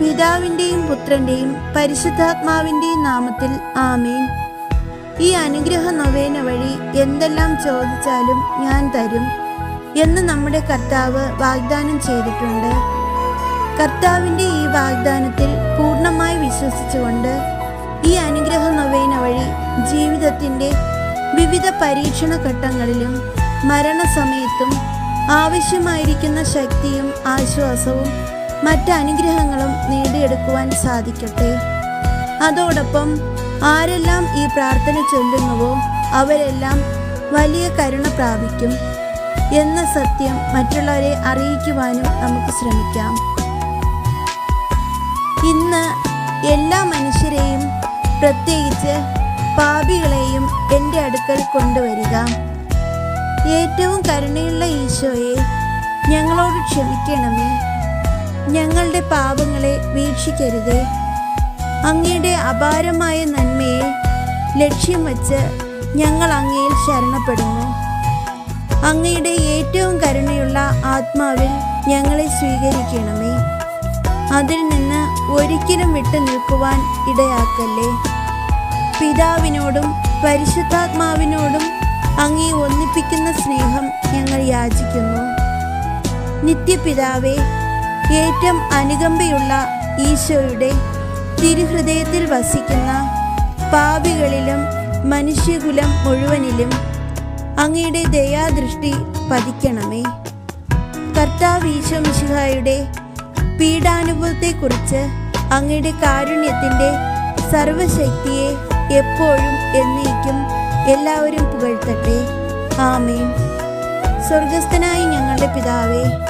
പിതാവിന്റെയും പുത്രന്റെയും പരിശുദ്ധാത്മാവിന്റെയും നാമത്തിൽ ആമേൻ. ഈ അനുഗ്രഹ നൊവേന വഴി എന്തെല്ലാം ചോദിച്ചാലും ഞാൻ തരും എന്ന് നമ്മുടെ കർത്താവ് വാഗ്ദാനം ചെയ്തിട്ടുണ്ട്. കർത്താവിന്റെ ഈ വാഗ്ദാനത്തിൽ പൂർണമായി വിശ്വസിച്ചുകൊണ്ട് ഈ അനുഗ്രഹ നൊവേന വഴി ജീവിതത്തിന്റെ വിവിധ പരീക്ഷണ ഘട്ടങ്ങളിലും മരണസമയത്തും ആവശ്യമായിരിക്കുന്ന ശക്തിയും ആശ്വാസവും മറ്റ് അനുഗ്രഹങ്ങളും നേടിയെടുക്കുവാൻ സാധിക്കട്ടെ. അതോടൊപ്പം ആരെല്ലാം ഈ പ്രാർത്ഥന ചൊല്ലുന്നുവോ അവരെല്ലാം വലിയ കരുണ പ്രാപിക്കും എന്ന സത്യം മറ്റുള്ളവരെ അറിയിക്കുവാനും നമുക്ക് ശ്രമിക്കാം. ഇന്ന് എല്ലാ മനുഷ്യരെയും പ്രത്യേകിച്ച് പാപികളെയും എന്റെ അടുക്കൽ കൊണ്ടുവരിക. ഏറ്റവും കരുണയുള്ള ഈശോയെ ഞങ്ങളോട് ക്ഷമിക്കണമേ. ഞങ്ങളുടെ പാപങ്ങളെ വീക്ഷിക്കരുതേ. അങ്ങയുടെ അപാരമായ നന്മയെ ലക്ഷ്യം വച്ച് ഞങ്ങൾ അങ്ങയിൽ ശരണപ്പെടുന്നു. അങ്ങയുടെ ഏറ്റവും കരുണയുള്ള ആത്മാവിൽ ഞങ്ങളെ സ്വീകരിക്കണമേ. അതിൽ നിന്ന് ഒരിക്കലും വിട്ടു നിൽക്കുവാൻ ഇടയാക്കല്ലേ. പിതാവിനോടും പരിശുദ്ധാത്മാവിനോടും അങ്ങേ ഒന്നിപ്പിക്കുന്ന സ്നേഹം ഞങ്ങൾ യാചിക്കുന്നു. നിത്യപിതാവേ ഏറ്റവും അനുകമ്പയുള്ള ഈശോയുടെ തിരുഹൃദയത്തിൽ വസിക്കുന്ന പാപികളിലും മനുഷ്യകുലം മുഴുവനിലും അങ്ങയുടെ ദയാദൃഷ്ടി പതിക്കണമേ. കർത്താവ് ഈശോ മിശിഹായുടെ പീഡാനുഭവത്തെക്കുറിച്ച് അങ്ങയുടെ കാരുണ്യത്തിന്റെ സർവശക്തിയെ എപ്പോഴും എന്നേക്കും എല്ലാവരും പുകഴ്ത്തട്ടെ. ആമേൻ. സ്വർഗസ്ഥനായി ഞങ്ങളുടെ പിതാവേ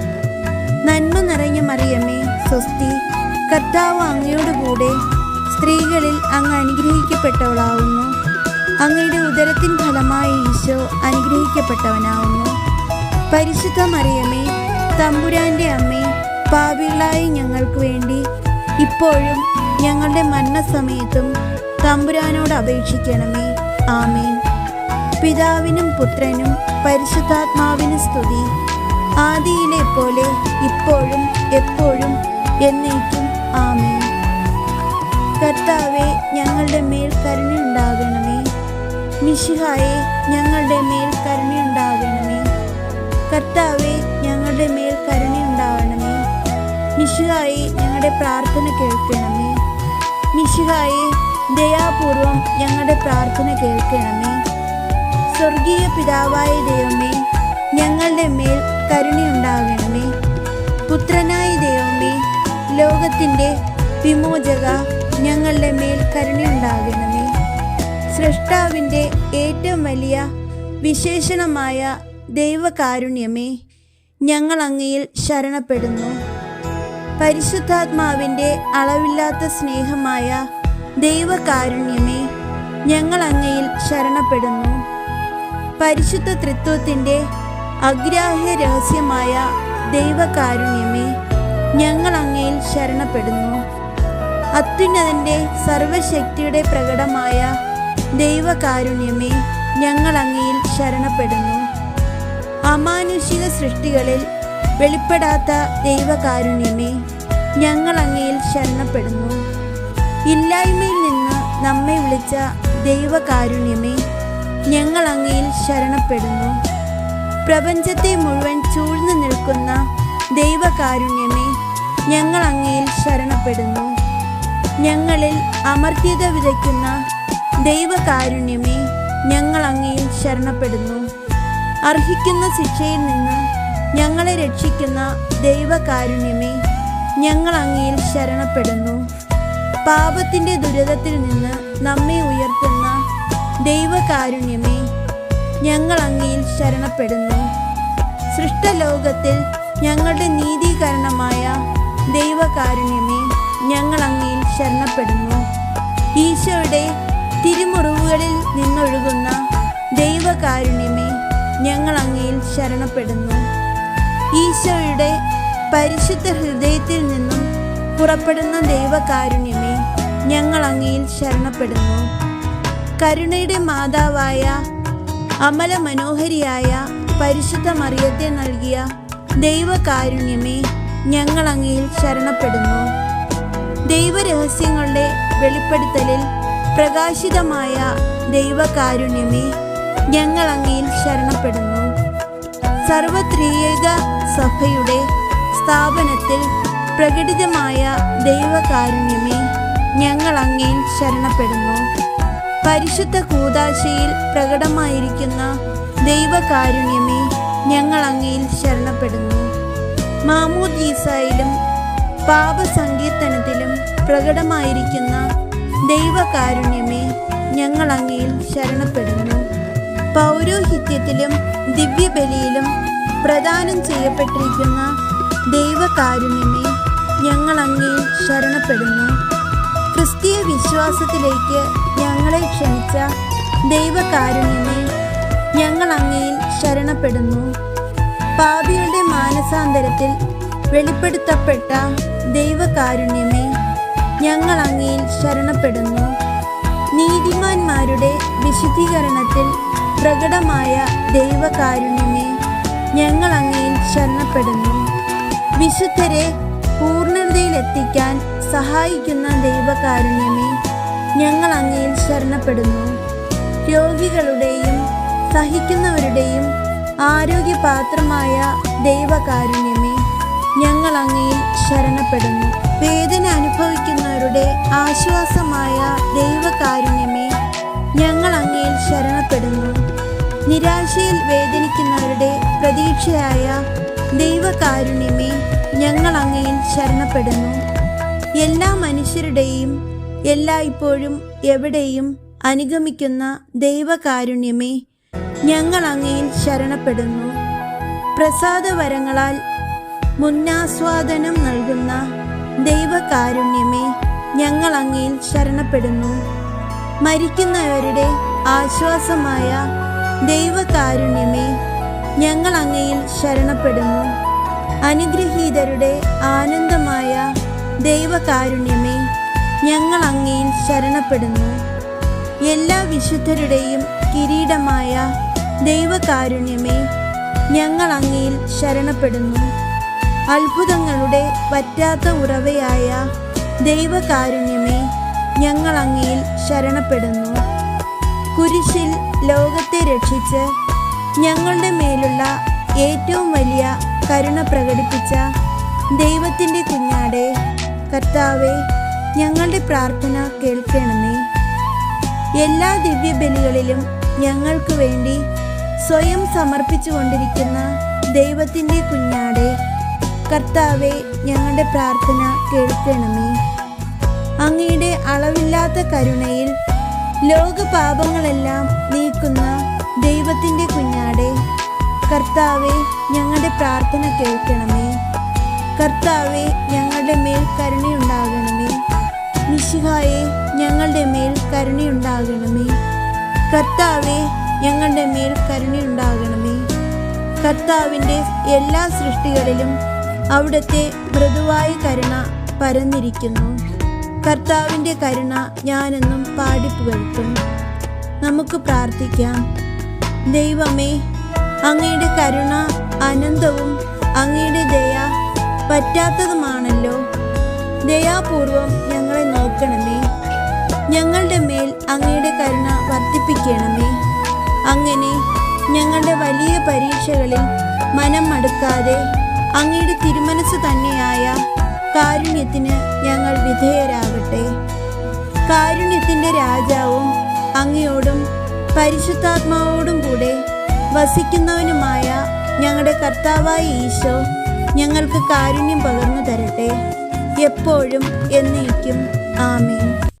നന്മ നിറഞ്ഞ മറിയമ്മേ സ്വസ്തി. കർത്താവ് അങ്ങയുടെ കൂടെ സ്ത്രീകളിൽ അങ്ങ് അനുഗ്രഹിക്കപ്പെട്ടവളാവുന്നു. അങ്ങയുടെ ഉദരത്തിൻ ഫലമായി ഈശോ അനുഗ്രഹിക്കപ്പെട്ടവനാവുന്നു. പരിശുദ്ധ മറിയമ്മേ തമ്പുരാന്റെ അമ്മേ പാപികളായ ഞങ്ങൾക്ക് വേണ്ടി ഇപ്പോഴും ഞങ്ങളുടെ മരണസമയത്തും തമ്പുരാനോട് അപേക്ഷിക്കണമേ. ആമേൻ. പിതാവിനും പുത്രനും പരിശുദ്ധാത്മാവിനും സ്തുതി. ആദിയിലെ പോലെ ഇപ്പോഴും എപ്പോഴും എന്നേക്കും ആമേ കർത്താവെ ഞങ്ങളുടെ മേൽ കരുണയുണ്ടാകണമേ മിശിഹായെ ഞങ്ങളുടെ മേൽ കരുണയുണ്ടാകണമേ കർത്താവെ ഞങ്ങളുടെ മേൽ കരുണയുണ്ടാകണമേ മിശിഹായെ ഞങ്ങളുടെ പ്രാർത്ഥന കേൾക്കണമേ. മിശിഹായെ ദയാപൂർവം ഞങ്ങളുടെ പ്രാർത്ഥന കേൾക്കണമേ. സ്വർഗീയ പിതാവായ ദൈവമേ ലോകത്തിന്റെ വിമോചക ഞങ്ങളുടെ മേൽ കരുണയുണ്ടാകണമേ. സൃഷ്ടാവിന്റെ ഏറ്റവും വലിയ വിശേഷണമായ ദൈവകാരുണ്യമേ ഞങ്ങൾ അങ്ങയിൽ ശരണപ്പെടുന്നു. പരിശുദ്ധാത്മാവിന്റെ അളവില്ലാത്ത സ്നേഹമായ ദൈവകാരുണ്യമേ ഞങ്ങൾ അങ്ങയിൽ ശരണപ്പെടുന്നു. പരിശുദ്ധ തൃത്വത്തിന്റെ അഗ്രാഹ്യ രഹസ്യമായ ദൈവകാരുണ്യമേ ഞങ്ങൾ അങ്ങയിൽ ശരണപ്പെടുന്നു. അത്യുന്നതന്റെ സർവശക്തിയുടെ പ്രകടമായ ദൈവകാരുണ്യമേ ഞങ്ങൾ അങ്ങയിൽ ശരണപ്പെടുന്നു. അമാനുഷിക സൃഷ്ടികളിൽ വെളിപ്പെടാത്ത ദൈവകാരുണ്യമേ ഞങ്ങൾ അങ്ങയിൽ ശരണപ്പെടുന്നു. ഇല്ലായ്മയിൽ നിന്ന് നമ്മെ വിളിച്ച ദൈവകാരുണ്യമേ ഞങ്ങൾ അങ്ങയിൽ ശരണപ്പെടുന്നു. പ്രപഞ്ചത്തെ മുഴുവൻ ചൂഴ്ന്നു നിൽക്കുന്ന ദൈവകാരുണ്യമേ ഞങ്ങൾ അങ്ങയിൽ ശരണപ്പെടുന്നു. ഞങ്ങളിൽ അമർത്യത വിതയ്ക്കുന്ന ദൈവകാരുണ്യമേ ഞങ്ങൾ അങ്ങയിൽ ശരണപ്പെടുന്നു. അർഹിക്കുന്ന ശിക്ഷയിൽ നിന്ന് ഞങ്ങളെ രക്ഷിക്കുന്ന ദൈവകാരുണ്യമേ ഞങ്ങൾ അങ്ങയിൽ ശരണപ്പെടുന്നു. പാപത്തിന്റെ ദുരിതത്തിൽ നിന്ന് നമ്മെ ഉയർത്തുന്ന ദൈവകാരുണ്യമേ ഞങ്ങൾ അങ്ങയിൽ ശരണപ്പെടുന്നു. സൃഷ്ടലോകത്തിൽ ഞങ്ങളുടെ നീതീകരണമായ ദൈവകാരുണ്യമേ ഞങ്ങൾ അങ്ങയിൽ ശരണപ്പെടുന്നു. ഈശോയുടെ തിരുമുറിവുകളിൽ നിന്നൊഴുകുന്ന ദൈവകാരുണ്യമേ ഞങ്ങൾ അങ്ങയിൽ ശരണപ്പെടുന്നു. ഈശോയുടെ പരിശുദ്ധ ഹൃദയത്തിൽ നിന്നും പുറപ്പെടുന്ന ദൈവകാരുണ്യമേ ഞങ്ങൾ അങ്ങയിൽ ശരണപ്പെടുന്നു. കരുണയുടെ മാതാവായ അമല മനോഹരിയായ പരിശുദ്ധ മറിയത്തെ നൽകിയ ദൈവകാരുണ്യമേ ഞങ്ങൾ അങ്ങയിൽ ശരണപ്പെടുന്നു. ദൈവരഹസ്യങ്ങളുടെ വെളിപ്പെടുത്തലിൽ പ്രകാശിതമായ ദൈവകാരുണ്യമേ ഞങ്ങൾ അങ്ങയിൽ ശരണപ്പെടുന്നു. സർവത്രിയേക സഭയുടെ സ്ഥാപനത്തിൽ പ്രകടിതമായ ദൈവകാരുണ്യമേ ഞങ്ങൾ അങ്ങയിൽ ശരണപ്പെടുന്നു. പരിശുദ്ധ കൂതാശയിൽ പ്രകടമായിരിക്കുന്ന ദൈവകാരുണ്യമേ ഞങ്ങൾ അങ്ങയിൽ ശരണപ്പെടുന്നു. മാമോദീസായിലും പാപസങ്കീർത്തനത്തിലും പ്രകടമായിരിക്കുന്ന ദൈവകാരുണ്യമേ ഞങ്ങൾ അങ്ങയിൽ ശരണപ്പെടുന്നു. പൗരോഹിത്യത്തിലും ദിവ്യബലിയിലും പ്രദാനം ചെയ്യപ്പെട്ടിരിക്കുന്ന ദൈവകാരുണ്യമേ ഞങ്ങൾ അങ്ങയിൽ ശരണപ്പെടുന്നു. ക്രിസ്തീയ വിശ്വാസത്തിലേക്ക് ഞങ്ങളെ ക്ഷണിച്ച ദൈവകാരുണ്യമേ ഞങ്ങൾ അങ്ങയിൽ ശരണപ്പെടുന്നു. പാപികളുടെ മാനസാന്തരത്തിൽ വെളിപ്പെടുത്തപ്പെട്ട ദൈവകാരുണ്യമേ ഞങ്ങൾ അങ്ങയിൽ ശരണപ്പെടുന്നു. നീതിമാന്മാരുടെ വിശുദ്ധീകരണത്തിൽ പ്രകടമായ ദൈവകാരുണ്യമേ ഞങ്ങൾ അങ്ങയിൽ ശരണപ്പെടുന്നു. വിശുദ്ധരെ പൂർണതയിലെത്തിക്കാൻ സഹായിക്കുന്ന ദൈവകാരുണ്യമേ ഞങ്ങൾ അങ്ങയിൽ ശരണപ്പെടുന്നു. രോഗികളുടെയും സഹിക്കുന്നവരുടെയും ആരോഗ്യപാത്രമായ ദൈവകാരുണ്യമേ ഞങ്ങൾ അങ്ങയിൽ ശരണപ്പെടുന്നു. വേദന അനുഭവിക്കുന്നവരുടെ ആശ്വാസമായ ദൈവകാരുണ്യമേ ഞങ്ങൾ അങ്ങയിൽ ശരണപ്പെടുന്നു. നിരാശയിൽ വേദനിക്കുന്നവരുടെ പ്രതീക്ഷയായ ദൈവകാരുണ്യമേ ഞങ്ങൾ അങ്ങയിൽ ശരണപ്പെടുന്നു. എല്ലാ മനുഷ്യരുടെയും എല്ലായ്പ്പോഴും എവിടെയും അനുഗമിക്കുന്ന ദൈവകാരുണ്യമേ ഞങ്ങൾ അങ്ങയിൽ ശരണപ്പെടുന്നു. പ്രസാദവരങ്ങളാൽ മുന്നാസ്വാദനം നൽകുന്ന ദൈവകാരുണ്യമേ ഞങ്ങൾ അങ്ങയിൽ ശരണപ്പെടുന്നു. മരിക്കുന്നവരുടെ ആശ്വാസമായ ദൈവകാരുണ്യമേ ഞങ്ങൾ അങ്ങയിൽ ശരണപ്പെടുന്നു. അനുഗ്രഹീതരുടെ ആനന്ദമായ ദൈവകാരുണ്യമേ ഞങ്ങൾ അങ്ങയിൽ ശരണപ്പെടുന്നു. എല്ലാ വിശുദ്ധരുടെയും കിരീടമായ ദൈവകാരുണ്യമേ ഞങ്ങൾ അങ്ങയിൽ ശരണപ്പെടുന്നു. അത്ഭുതങ്ങളുടെ പറ്റാത്ത ഉറവയായ ദൈവകാരുണ്യമേ ഞങ്ങൾ അങ്ങയിൽ ശരണപ്പെടുന്നു. കുരിശിൽ ലോകത്തെ രക്ഷിച്ച് ഞങ്ങളുടെ മേലുള്ള ഏറ്റവും വലിയ കരുണ പ്രകടിപ്പിച്ച ദൈവത്തിന്റെ കുഞ്ഞാടെ കർത്താവെ ഞങ്ങളുടെ പ്രാർത്ഥന കേൾക്കണമേ. എല്ലാ ദിവ്യബലികളിലും ഞങ്ങൾക്ക് വേണ്ടി സ്വയം സമർപ്പിച്ചുകൊണ്ടിരിക്കുന്ന ദൈവത്തിന്റെ കുഞ്ഞാടെ കർത്താവെ ഞങ്ങളുടെ പ്രാർത്ഥന കേൾക്കണമേ. അങ്ങയുടെ അളവില്ലാത്ത കരുണയിൽ ലോകപാപങ്ങളെല്ലാം നീക്കുന്ന ദൈവത്തിന്റെ കുഞ്ഞാടെ കർത്താവെ ഞങ്ങളുടെ പ്രാർത്ഥന കേൾക്കണമേ. കർത്താവെ ഞങ്ങളുടെ മേൽ കരുണയുണ്ടാകണമേ. മിശിഹായെ ഞങ്ങളുടെ മേൽ കരുണയുണ്ടാകണമേ. കർത്താവെ ഞങ്ങളുടെ മേൽ കരുണയുണ്ടാകണമേ. കർത്താവിന്റെ എല്ലാ സൃഷ്ടികളിലും അവിടുത്തെ മൃദുവായ കരുണ പരന്നിരിക്കുന്നു. കർത്താവിന്റെ കരുണ ഞാനെന്നും പാടിപ്പുകഴ്ത്തും നമുക്ക് പ്രാർത്ഥിക്കാം. ദൈവമേ അങ്ങയുടെ കരുണ അനന്തവും അങ്ങയുടെ ദയ പറ്റാത്തതുമാണല്ലോ. ദയാപൂർവം ഞങ്ങളെ നോക്കണമേ. ഞങ്ങളുടെ മേൽ അങ്ങയുടെ കരുണ വർദ്ധിപ്പിക്കണമേ. അങ്ങനെ ഞങ്ങളുടെ വലിയ പരീക്ഷകളിൽ മനം മടുക്കാതെ അങ്ങയുടെ തിരുമനസ് തന്നെയായ കാരുണ്യത്തിന് ഞങ്ങൾ വിധേയരാകട്ടെ. കാരുണ്യത്തിന്റെ രാജാവും അങ്ങയോടും പരിശുദ്ധാത്മാവോടും കൂടെ വസിക്കുന്നവനുമായ ഞങ്ങളുടെ കർത്താവായ ഈശോ ഞങ്ങൾക്ക് കാരുണ്യം പകർന്നു തരട്ടെ. എപ്പോഴും എന്നേക്കും. ആമേൻ.